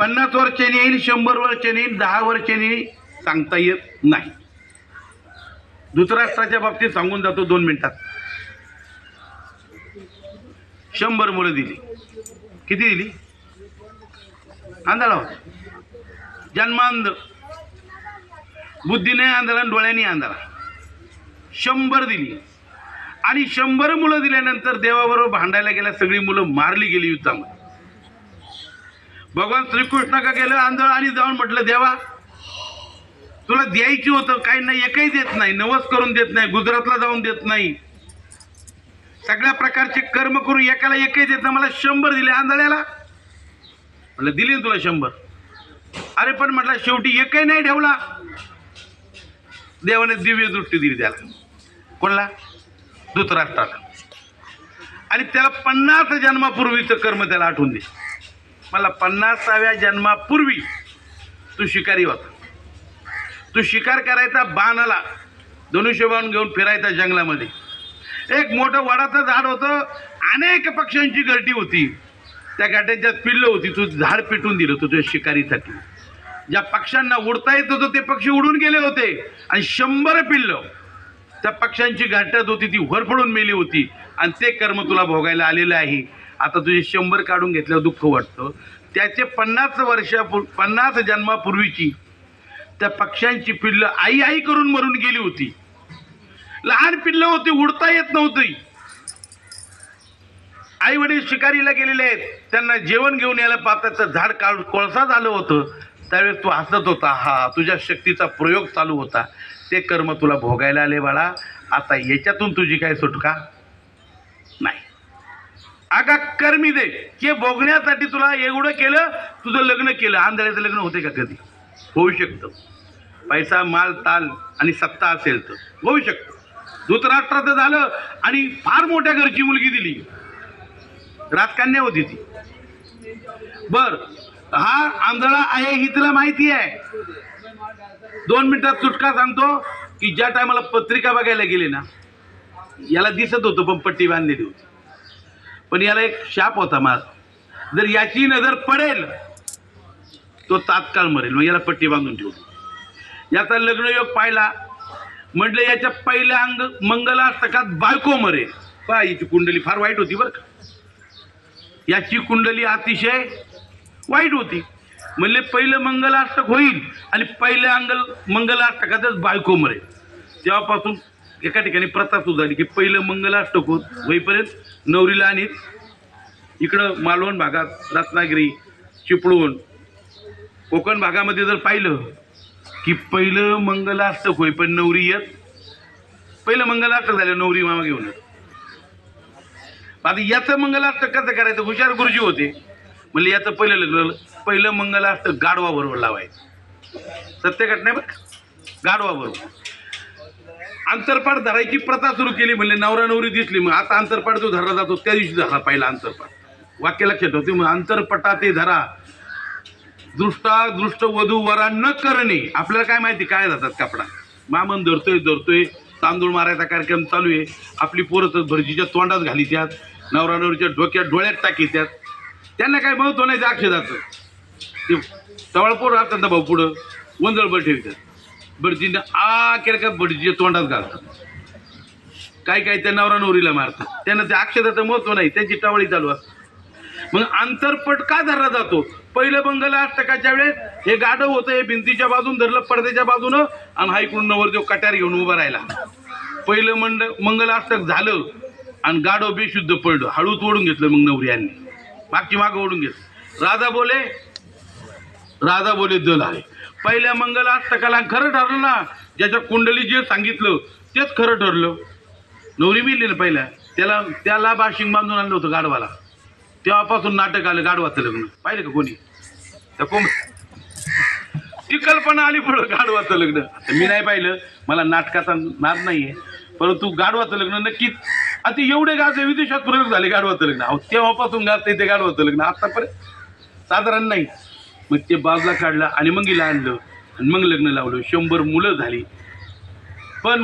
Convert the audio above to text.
पन्नास वर्षांनी येईल शंभर वर्षाने येईल दहा वर्षांनी येईल, सांगता येत नाही. धृतराष्ट्राच्या बाबतीत सांगून जातो दोन मिनिटात. शंभर मुलं दिली. किती दिली? आंधळा होता. जन्मांध. बुद्धीने आंधळा डोळ्याने डोळ्यांनी आंधळा. शंभर दिली. आणि शंभर मुलं दिल्यानंतर देवाबरोबर भांडायला गेल्या सगळी मुलं मारली गेली युद्धामध्ये. भगवान श्रीकृष्ण का गेलं आंधळ आणि जाऊन म्हटलं देवा तुला द्यायची होतं काही नाही एकही देत नाही नवस करून देत नाही गुजरातला जाऊन देत नाही. सगळ्या प्रकारचे कर्म करून एकाला एकही देत नाही मला शंभर दिले आंधळ्याला. म्हटलं दिली ना तुला शंभर. अरे पण म्हटलं शेवटी एकही नाही ठेवला. देवाने दिव्य दृष्टी दिली त्याला. कोणाला? धृतराष्ट्राला. आणि त्याला पन्नास जन्मापूर्वीचं कर्म त्याला आठवून दे मला पन्नासाव्या जन्मापूर्वी तू शिकारी होता. तू शिकार करायचा बाणाला धनुष्यबाण घेऊन फिरायचा जंगलामध्ये. एक मोठं वडाचं झाड होतं. अनेक पक्ष्यांची गर्दी होती. त्या गाड्यांच्यात पिल्लं होती. तू झाड पेटून दिलं तुझ्या शिकारीसाठी. ज्या पक्ष्यांना उडता येत होतं ते पक्षी उडून गेले होते. आणि शंभर पिल्लं त्या पक्ष्यांची घाटत होती. ती होरफडून मेली होती. आणि ते कर्म तुला भोगायला आलेलं आहे. आता तुझे शंभर काढून घेतल्यावर दुःख वाटतं. त्याचे पन्नास वर्षापूर् पन्नास जन्मापूर्वीची त्या पक्ष्यांची पिल्लं आई आई करून मरून गेली होती. लहान पिल्लं होती उडता येत नव्हती. आई वडील शिकारीला गेलेले आहेत. त्यांना जेवण घेऊन यायला पाहतात तर झाड काढ कोळसा झालं होतं. त्यावेळेस तू हसत होता हा तुझ्या शक्तीचा प्रयोग चालू होता. ते कर्म तुला भोगायला आले बाळा. आता याच्यातून तुझी काय सुटका? आगा कर्मी दे. हे भोगण्यासाठी तुला एवढं केलं तुझं लग्न केलं. आंधळ्याचं लग्न होते का कधी? होऊ शकतं. पैसा माल ताल आणि सत्ता असेल तर. होऊ शकतं. धृतराष्ट्राचं झालं आणि फार मोठ्या घरची मुलगी दिली. राजकन्या होती ती. बर हा आंधळा आहे ही तुला माहिती आहे. दोन मिनिटात सुटका सांगतो की ज्या टायमाला पत्रिका बघायला गेले ना याला दिसत होतं पण पट्टी बांधलेली होती. पण याला एक शाप होता माझा. जर याची नजर पडेल तो तात्काळ मरेल. मग याला पट्टी बांधून ठेवली. याचा लग्नयोग पाहिला. म्हटलं याच्या पहिल्या अंग मंगलाष्टकात बायको मरेल. पहा याची कुंडली फार वाईट होती बरं का. याची कुंडली अतिशय वाईट होती. म्हणले पहिलं मंगलाष्टक होईल आणि पहिल्या अंगल मंगलाष्टकातच बायको मरेल. तेव्हापासून एका ठिकाणी प्रथा सुधारली की पहिलं मंगलाष्टक होत होईपर्यंत नवरीला आणि इकडं मालवण भागात रत्नागिरी चिपळूण कोकण भागामध्ये जर पाहिलं की पहिलं मंगलाष्टक होय पण नवरी येत पहिलं मंगलाष्टक झालं नवरी मामा घेऊन आता याचं मंगलाष्टक कसं करायचं? हुशार गुरुजी होते. म्हणजे याचं पहिलं लग्न पहिलं मंगलाष्टक गाढवा बरोबर लावायचं. सत्य घटना बघ गाढवा बरोबर अंतरपाठ धरायची प्रथा सुरू केली म्हणले नवरा नवरी दिसली मग आता अंतरपाठ जो धरला जातो त्या दिवशी धरला पहिला अंतरपाठ वाक्य लक्षात होते मग अंतरपटा ते धरा. दृष्टा दृष्ट वधू वरा न करणे. आपल्याला काय माहिती काय जातात कपडा? मामन धरतोय धरतोय तांदूळ मारायचा कार्यक्रम चालू आहे. आपली पोरं तर भरजीच्या तोंडात घाली त्यात नवरा नवरीच्या डोक्यात डोळ्यात टाकी त्यात त्यांना काय महत्त्व नाही ते अक्षदाचं? ते तवळपोर राहतात ना भाऊ पुढं? वंजळभर ठेवतात भटजीनं आ केलं का भटजीच्या तोंडात घालतात. काय काय त्या नवरा नवरीला मारतात. त्यांना ते अक्षताचं महत्त्व नाही. त्यांची टवळी चालू असते. मग अंतरपट का धरला जातो? पहिलं बंगला अष्टकाच्या वेळेस हे गाडव होतं हे भिंतीच्या बाजून धरलं पडद्याच्या बाजूनं आणि हायकडून नवरदेव कट्यार घेऊन उभा राहिला. पहिलं मंड मंगलाष्टक झालं आणि गाडव बेशुद्ध पडलं. हळूच ओढून घेतलं मग नवऱ्यांनी मागची मागं ओढून घेतलं. राजा बोले राजा बोले दल आहे. पहिल्या मंगलाष्टकाला खरं ठरलं ना ज्याच्या कुंडली जे सांगितलं तेच खरं ठरलं. नवरी मिळली ना पहिल्या त्याला त्याला बाशिंग बांधून आणलं होतं गाडवाला तेव्हापासून नाटक आलं गाढवाचं लग्न. पाहिलं का कोणी? त्या कोण? ती कल्पना आली पुढं गाढवाचं लग्न. मी नाही पाहिलं मला नाटकाचा नाद नाही आहे परंतु गाढवाचं लग्न नक्कीच आता एवढे गाजे विदेशात प्रयोग झाले गाढवाचं लग्न. तेव्हापासून गाजते ते गाडवाचं लग्न. आतापर्यंत साधारण नाही. मग ते बाजला काढलं आणि मग हिला आणलं. आणि मग लग्न लावलं. शंभर मुलं झाली. पण